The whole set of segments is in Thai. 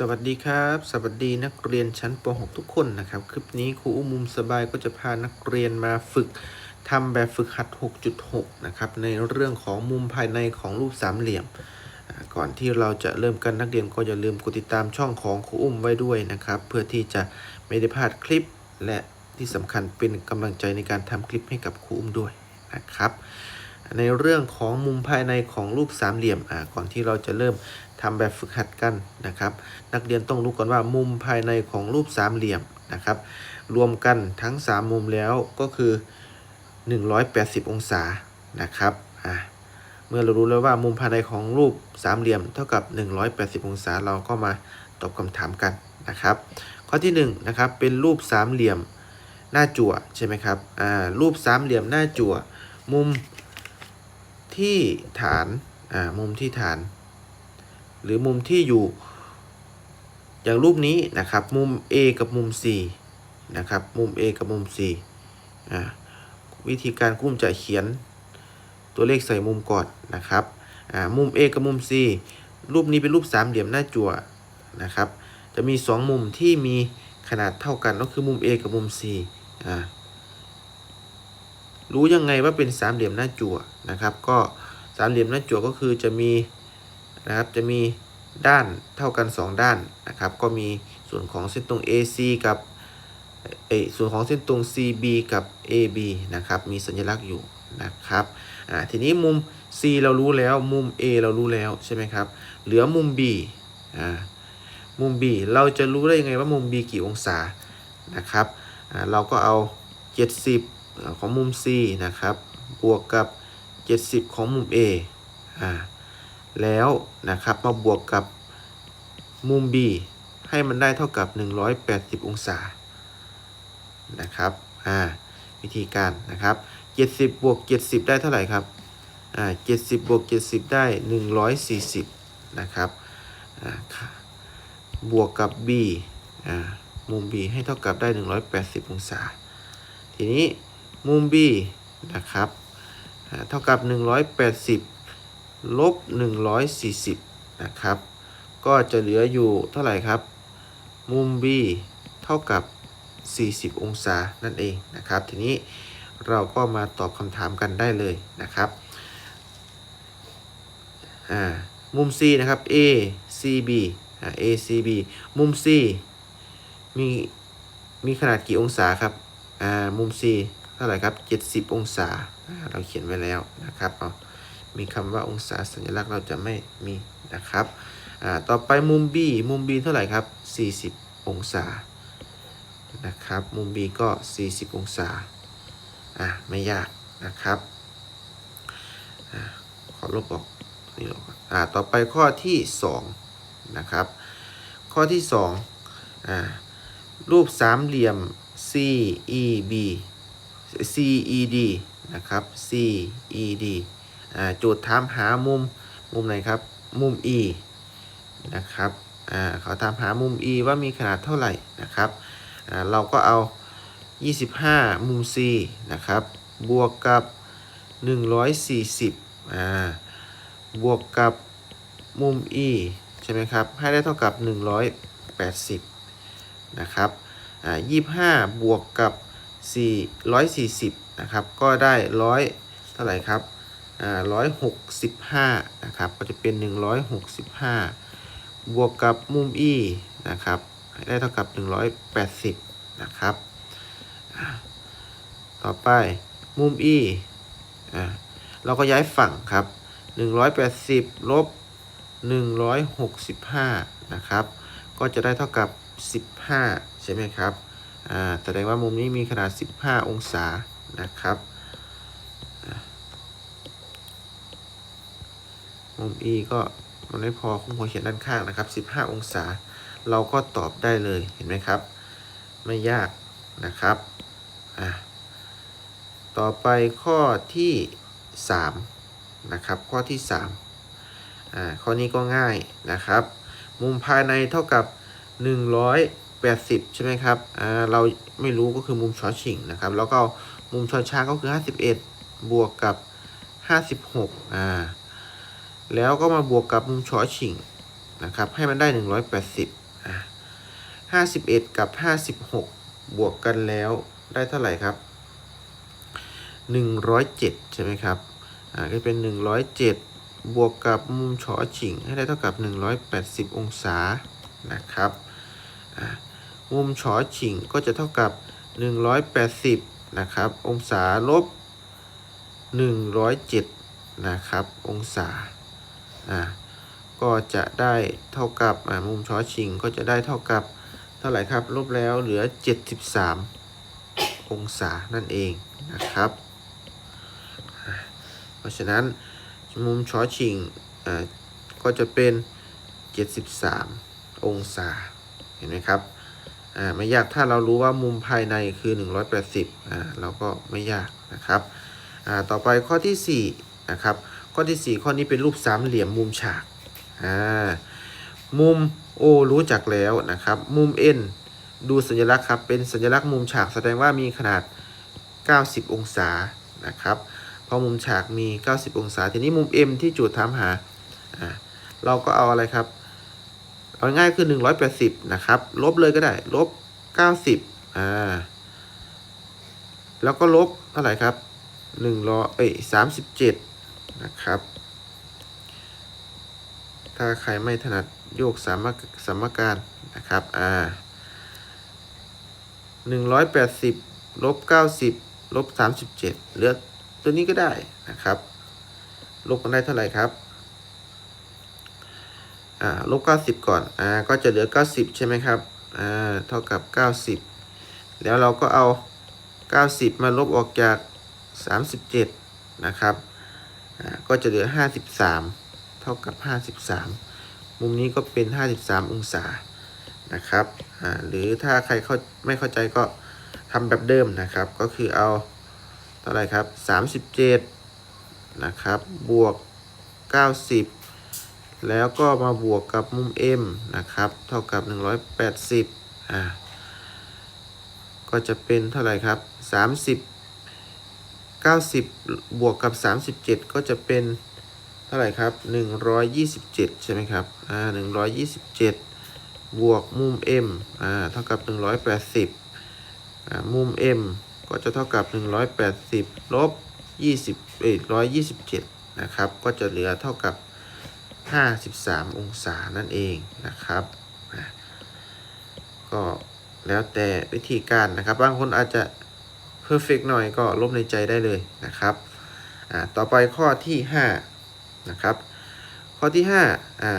สวัสดีครับ สวัสดีนักเรียนชั้นป .6 ทุกคนนะครับ คลิปนี้ครูอุ้มมุมสบายก็จะพานักเรียนมาฝึกทำแบบฝึกหัด 6.6 นะครับ ในเรื่องของมุมภายในของรูปสามเหลี่ยม ก่อนที่เราจะเริ่มกันนักเรียนก็อย่าลืมกดติดตามช่องของครูอุ้มไว้ด้วยนะครับ เพื่อที่จะไม่ได้พลาดคลิป และที่สำคัญเป็นกำลังใจในการทำคลิปให้กับครูอุ้มด้วยนะครับในเรื่องของมุมภายในของรูปสามเหลี่ยม ก่อนที่เราจะเริ่ม ทำแบบฝึกหัดกันนะครับ นักเรียนต้องรู้ก่อนว่ามุมภายในของรูปสามเหลี่ยมนะครับ รวมกันทั้ง 3 มุมแล้วก็คือ 180 องศานะครับอ่าเมื่อเรารู้แล้วว่ามุมภายในของรูปสามเหลี่ยม เท่ากับ 180 องศาเราก็มาตอบคำถามกันนะครับ ข้อที่1นะครับเป็นรูปสามเหลี่ยมหน้าจั่วใช่ไหมครับอ่ารูปสามเหลี่ยมหน้าจั่ว มุมที่ฐานอ่ามุมที่ฐาน หรือมุมที่อยู่ อย่างรูปนี้นะครับ มุม A กับมุม C นะครับ มุม A กับมุม C อ่าวิธีการกุ้มจะเขียนตัวเลขใส่มุมก่อนนะครับ อ่า มุม A กับมุม C รูปนี้เป็นรูปสามเหลี่ยมหน้าจั่วนะครับ จะมี 2 มุมที่มีขนาดเท่ากันก็คือมุม A กับมุม C อ่า รู้ยังไงว่าเป็นสามเหลี่ยมหน้าจั่วนะครับ ก็สามเหลี่ยมหน้าจั่วก็คือจะมี นะครับ จะมีด้านเท่ากัน 2 ด้านนะครับ ก็มีส่วนของเส้นตรง AC กับเอส่วนของเส้นตรง CB กับ AB นะครับ มีสัญลักษณ์อยู่นะครับ อ่า ทีนี้มุม C เรารู้แล้ว มุม A เรารู้แล้วใช่ไหมครับ เหลือมุม B อ่า มุม B เราจะรู้ได้ยังไงว่ามุม B กี่องศา นะครับ อ่า เราก็เอา 70 ของมุม C นะครับ บวกกับ 70 ของมุม A อ่า แล้วนะครับมาบวกกับมุม B ให้มันได้เท่ากับ 180 องศานะครับอ่าวิธีการนะครับ 70 บวก 70 ได้เท่าไหร่ครับอ่า70 บวก 70 ได้ 140 นะครับอ่าบวกกับ B อ่ามุม B ให้เท่ากับได้ 180 องศา ทีนี้มุม B นะครับเท่ากับ 180 ลบ 140 นะครับ ก็จะเหลืออยู่เท่าไหร่ครับ มุม B เท่ากับ 40 องศานั่นเองนะครับ ทีนี้เราก็มาตอบคำถามกันได้เลยนะครับมุม C นะครับ A C B A C B มุม C มีมีขนาดกี่องศาครับมุม C เท่าไหร่ครับ 70 องศาอ่าเราเขียนไว้แล้วนะครับเอา มีคำว่าองศาสัญลักษณ์เราจะไม่มีนะครับต่อไปมุม B มุม B เท่าไหร่ครับ 40 องศานะครับ มุม B ก็ 40 องศาอ่าไม่ยากนะครับอขอลบออกนี่ออกอ่าต่อไปข้อที่2นะครับข้อที่2อ่ารูปสามเหลี่ยม CEB CED นะครับ CED จทย์ถามหามุมมุมไหนครับ มุม E นะครับเขาถามหามุม E ว่ามีขนาดเท่าไหร่นะครับเราก็เอา 25 มุม C นะครับ บวกกับ 140อ่าบวกกับมุม E ใช่ไหมครับ ให้ได้เท่ากับ 180 นะครับอ่า25 บวกกับ 440 นะครับ ก็ได้ 100 เท่าไหร่ครับ ร้อยหกสิบห้านะครับก็จะเป็นหนึ่งร้อยหกสิบห้าบวกกับมุม e นะครับได้เท่ากับหนึ่งร้อยแปดสิบนะครับต่อไปมุม e อ่าเราก็ย้ายฝั่งครับหนึ่งร้อยแปดสิบลบหนึ่งร้อยหกสิบห้านะครับก็จะได้เท่ากับสิบห้าใช่ไหมครับอ่าแสดงว่ามุมนี้มีขนาดสิบห้าองศานะครับ มุม e ก็มันไม่พอคุ้มหัวเขียนด้านข้างนะครับ 15 องศา เราก็ตอบได้เลยเห็นไหมครับ ไม่ยากนะครับอะต่อไปข้อที่ 3 นะครับ ข้อที่3อ่าข้อนี้ก็ง่ายนะครับ มุมภายในเท่ากับ 180 ใช่ไหมครับอ่าเราไม่รู้ก็คือมุมชอชิงนะครับ แล้วก็มุมชอช้างก็คือ 51 บวกกับ 56อ่า แล้วก็มาบวกกับมุมชอชิงนะครับ ให้มันได้ 180อะห้าสิบเอ็ดกับห้าสิบหกบวกกันแล้วได้เท่าไหร่ครับหนึ่งร้อยเจ็ดใช่ไหมครับอ่าก็เป็นหนึ่งร้อยเจ็ดบวกกับมุมฉอฉิงให้ได้เท่ากับหนึ่งร้อยแปดสิบองศานะครับอ่ามุมฉอฉิงก็จะเท่ากับ 180 นะครับ องศาลบ 107 นะครับ องศา อ่าก็จะได้เท่ากับอ่ามุมฉอฉิงก็จะได้เท่ากับเท่าไหร่ครับลบแล้วเหลือ 73 องศานั่นเองนะครับ เพราะฉะนั้นมุมฉอฉิงอ่าก็จะเป็น 73 องศาเห็นไหมครับอ่าไม่ยากถ้าเรารู้ว่ามุมภายในคือ 180อ่าเราก็ไม่ยากนะครับอ่าต่อไปข้อที่4นะครับ ข้อที่ 4 ข้อนี้เป็นรูปสามเหลี่ยมมุมฉากอ่ามุม O รู้จักแล้วนะครับ มุม N ดูสัญลักษณ์ครับ เป็นสัญลักษณ์มุมฉากแสดงว่ามีขนาด 90 องศานะครับพราะมุมฉากมี 90 องศา ทีนี้มุม M ที่จูดถามหาอ่าเราก็เอาอะไรครับ เอาง่ายคือ 180 นะครับ ลบเลยก็ได้ ลบ 90 อ่า แล้วก็ลบเท่าไหร่ครับ1ร้อยเอ้ย37 นะครับ ถ้าใครไม่ถนัดโยกสามสมการนะครับอ่า180ลบ90ลบ37เหลือตัวนี้ก็ได้นะครับลบกันได้เท่าไหร่ครับอ่าลบ90ก่อนอ่าก็จะเหลือ90ใช่ไหมครับอ่าเท่ากับ90แล้วเราก็เอา 90 มาลบออกจาก 37 นะครับ ก็จะเหลือ 53 เท่ากับ 53 มุมนี้ก็เป็น 53 องศานะครับหรือถ้าใครเข้าไม่เข้าใจก็ทำแบบเดิมนะครับ ก็คือเอาเท่าไรครับ 37 นะครับบวก 90 แล้วก็มาบวกกับมุม M นะครับ เท่ากับ 180อ่าก็จะเป็นเท่าไรครับ 30 90 บวกกับ 37 ก็จะเป็นเท่าไหร่ครับ 127 ใช่ไหมครับ อ่า 127 บวกมุม M อ่า เท่ากับ 180 อ่า มุม M ก็จะเท่ากับ 180 ลบ 20 เอ้ย127 นะครับ ก็จะเหลือเท่ากับ 53 องศานั่นเองนะครับ ก็แล้วแต่วิธีการนะครับ บางคนอาจจะ perfect หน่อยก็ลบในใจได้เลยนะครับอ่าต่อไปข้อที่5นะครับข้อที่5อ่า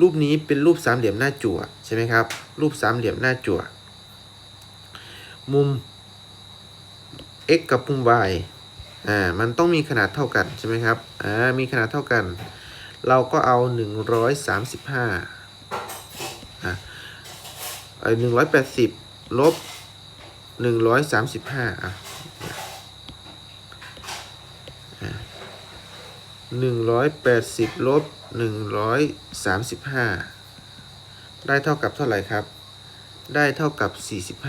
รูปนี้เป็นรูปสามเหลี่ยมหน้าจั่วใช่ไหมครับรูปสามเหลี่ยมหน้าจั่วมุม x กับมุม y อ่ามันต้องมีขนาดเท่ากันใช่ไหมครับอ่ามีขนาดเท่ากัน เราก็เอา 135อ่าไอ้180ลบ135อะ 180ลบ135 ได้เท่ากับเท่าไหร่ครับ ได้เท่ากับ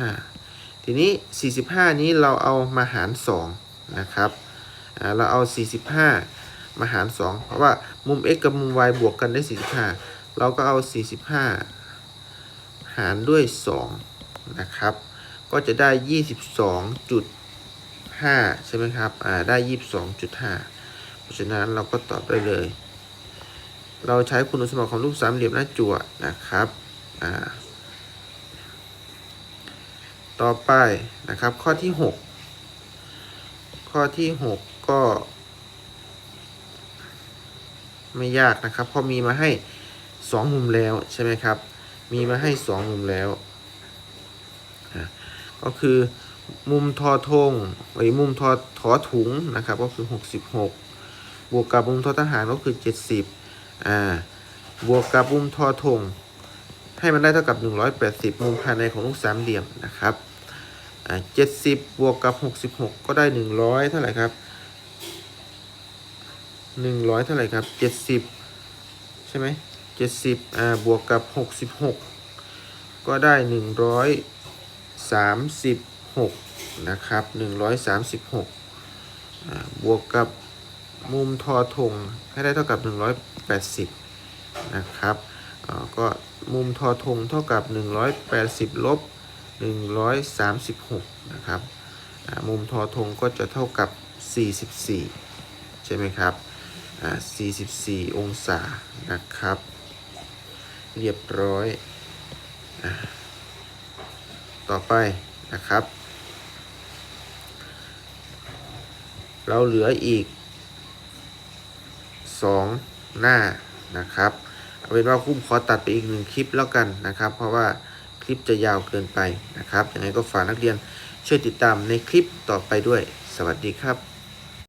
45 ทีนี้ 45 นี้เราเอามาหาร 2 นะครับอ่าเราเอา 45 มาหาร 2 เพราะว่ามุม x กับมุม y บวกกันได้ 45 เราก็เอา 45 หารด้วย 2 นะครับ ก็จะได้ 22.5 ใช่ไหมครับ อ่า ได้ 22.5 เพราะฉะนั้นเราก็ตอบได้เลย เราใช้คุณสมบัติของรูปสามเหลี่ยมหน้าจั่วนะครับอ่าต่อไปนะครับข้อที่ 6 ข้อที่ 6 ก็ ไม่ยากนะครับเพราะมีมาให้ 2 มุมแล้วใช่ไหมครับ มีมาให้ 2 มุมแล้ว ก็คือมุมทอทงไอ้มุมทอถอถุงนะครับก็คือ 66 บวกกับมุมทอทหารก็คือ 70อ่าบวกกับมุมทอทงให้มันได้เท่ากับ 180 มุมภายในของลูกสามเหลี่ยมนะครับอ่า70 บวกกับ 66 ก็ได้ 100 เท่าไหร่ครับ 100 เท่าไหร่ครับ 70 ใช่ไหม70อ่าบวกกับ 66 ก็ได้ 136 นะครับ 136อ่าบวกกับ มุมทอทงให้ได้เท่ากับ 180 นะครับก็มุมทอทงเท่ากับ 180 ลบ 136 นะครับ มุมทอทงก็จะเท่ากับ 44 ใช่ไหมครับอ่า44 องศา นะครับ เรียบร้อยอต่อไปนะครับ เราเหลืออีก 2 หน้านะครับเอาเป็นว่าคุ้มขอตัดไปอีกหนึ่งคลิปแล้วกันนะครับ เพราะว่าคลิปจะยาวเกินไปนะครับยังไงก็ฝากนักเรียนช่วยติดตามในคลิปต่อไปด้วย สวัสดีครับ